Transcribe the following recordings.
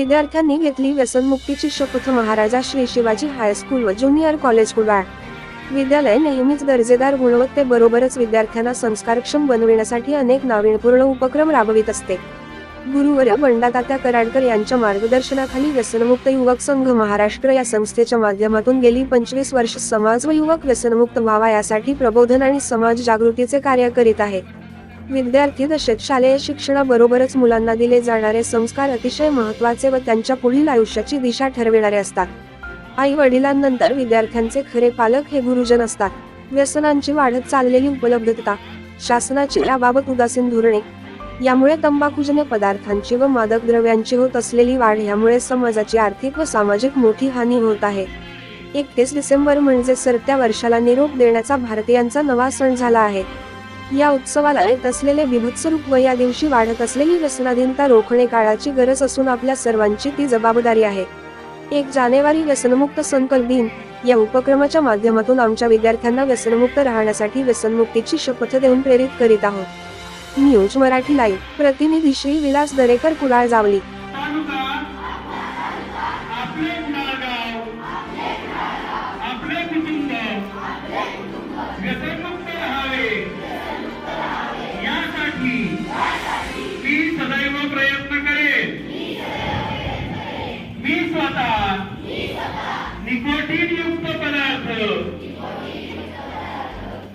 विद्यार्थ्यांनी घेतली व्यसनमुक्तीची शपथ महाराजा श्री शिवाजी हायस्कूल व ज्युनियर कॉलेज कुडाळ. विद्यालय नेहमीच दर्जेदार गुणवत्तेबरोबरच विद्यार्थ्यांना संस्कारक्षम बनविण्यासाठी अनेक नाविन्यपूर्ण उपक्रम राबवित असते. गुरुवर्य बंडातात्या कराडकर यांच्या मार्गदर्शनाखाली व्यसनमुक्त युवक संघ महाराष्ट्र या संस्थेच्या माध्यमातून गेली पंचवीस वर्ष समाज व युवक व्यसनमुक्त व्हावा यासाठी प्रबोधन आणि समाज जागृतीचे कार्य करीत आहे. विद्यार्थी दशेत शालेय शिक्षणाबरोबरच मुलांना दिले जाणारे संस्कार अतिशय महत्त्वाचे व त्यांच्या पुढील आयुष्याची दिशा ठरविणारे असतात. आई वडिलांनंतर विद्यार्थ्यांचे खरे पालक हे गुरुजन असतात. व्यसनांची वाढत चाललेली उपलब्धता शासनाची याबाबत उदासीन धोरणे यामुळे तंबाखूजन्य पदार्थांची व मादक द्रव्यांची होत असलेली वाढ यामुळे समाजाची आर्थिक व सामाजिक मोठी हानी होत आहे. एकतीस डिसेंबर म्हणजे सरत्या वर्षाला निरोप देण्याचा भारतीयांचा नवा सण झाला आहे. या उत्सवाला येत असलेले विभत्सरूप व या दिवशी वाढत असलेली व्यसनाधीनता रोखणे काळाची गरज असून आपल्या सर्वांची ती जबाबदारी आहे. एक जानेवारी व्यसनमुक्त संकल्प दिन या उपक्रमाच्या माध्यमातून आमच्या विद्यार्थ्यांना व्यसनमुक्त राहण्यासाठी व्यसनमुक्तीची शपथ देऊन प्रेरित करीत आहोत. News Marathi live. प्रतिनिधी श्री विलास दरेकर कुडाळ जावली. आपले निकोटीन युक्त पदार्थ.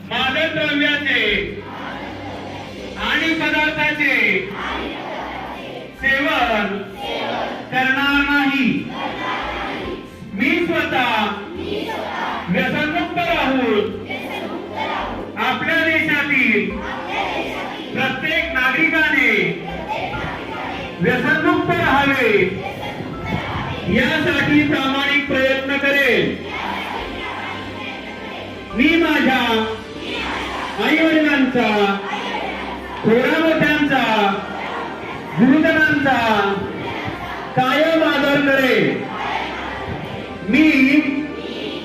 मादद्रव्याचे आणि पदार्थाचे सेवन करणार नाही. मी स्वतः व्यसनमुक्त राहून आपल्या देशातील प्रत्येक नागरिकाने व्यसनमुक्त राहावे. यासाठी प्रामाणिक प्रयत्न करेल मी माझ्या आई वडिलांचा थोड्या मोठ्यांचा गुरुजनांचा कायम आदर करेल मी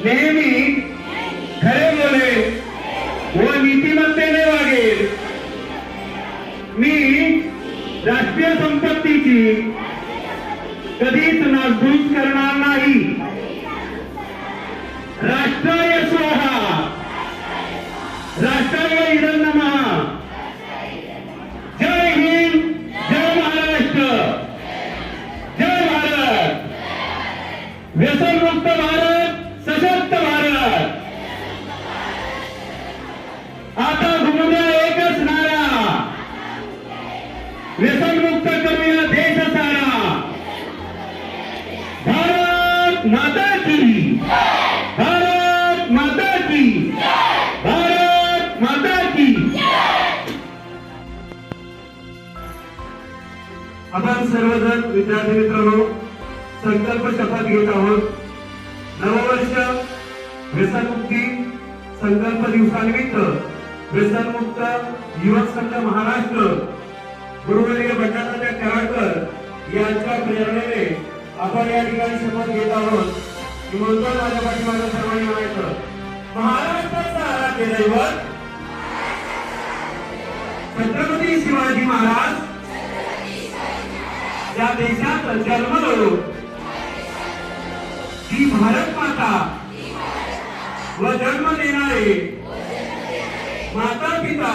नेहमी खरे बोले व नीतिमत्तेने वागेल मी राष्ट्रीय संपत्तीची कधीच नासधूस करणार नाही. राष्ट्राय स्वाहा. राष्ट्राय इदं जय हिंद जय महाराष्ट्र. जय भारत. व्यसनमुक्त भारत सशक्त भारत. आता माता की। भारत माता की। आपण सर्वजण विद्यार्थी मित्रांनो संकल्प शपथ घेत आहोत. नववर्ष व्यसनमुक्ती संकल्प दिवसानिमित्त व्यसनमुक्त युवक संघ महाराष्ट्र गुरुवर्य भट्टाचार्य कराडकर यांच्या प्रेरणेने आपण या ठिकाणी शपथ घेत आहोत. मी म्हणतो माझ्या पाठीमागे सर्वांनी म्हणायचं महाराष्ट्राचा आराध्य दैवत. छत्रपती शिवाजी महाराज. या देशात जन्मलो ती भारत माता व जन्म देणारे माता पिता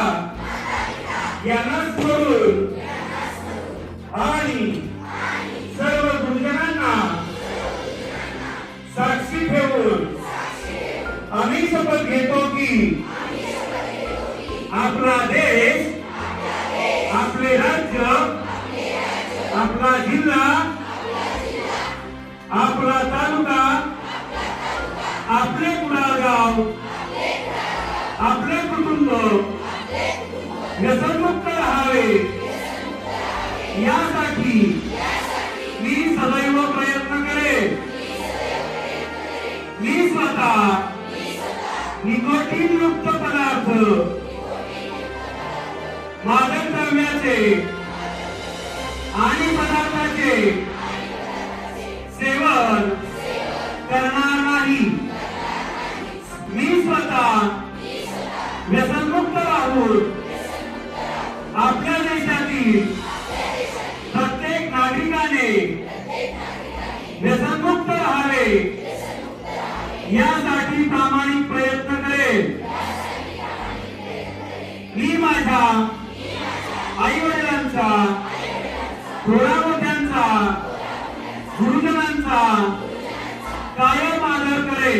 यांना सोडून आणि आम्ही शपथ घेतो की आपला देश आपले राज्य आपला जिल्हा आपला तालुका आपले कुडाळगाव आपले कुटुंब आणि पदार्थाचे सेवन करणार नाही. मी स्वतः व्यसनमुक्त राहून आपल्या देशातील प्रत्येक नागरिकाने व्यसनमुक्त राहावे. यासाठी प्रामाणिक कायम आदर करे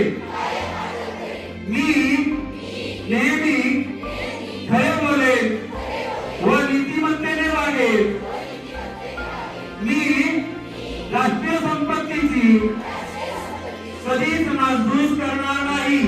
मी नेहमी खरे बोलेल व नीतिमत्तेने वागेल मी राष्ट्रीय संपत्तीची कधीच नासधूस करणार नाही.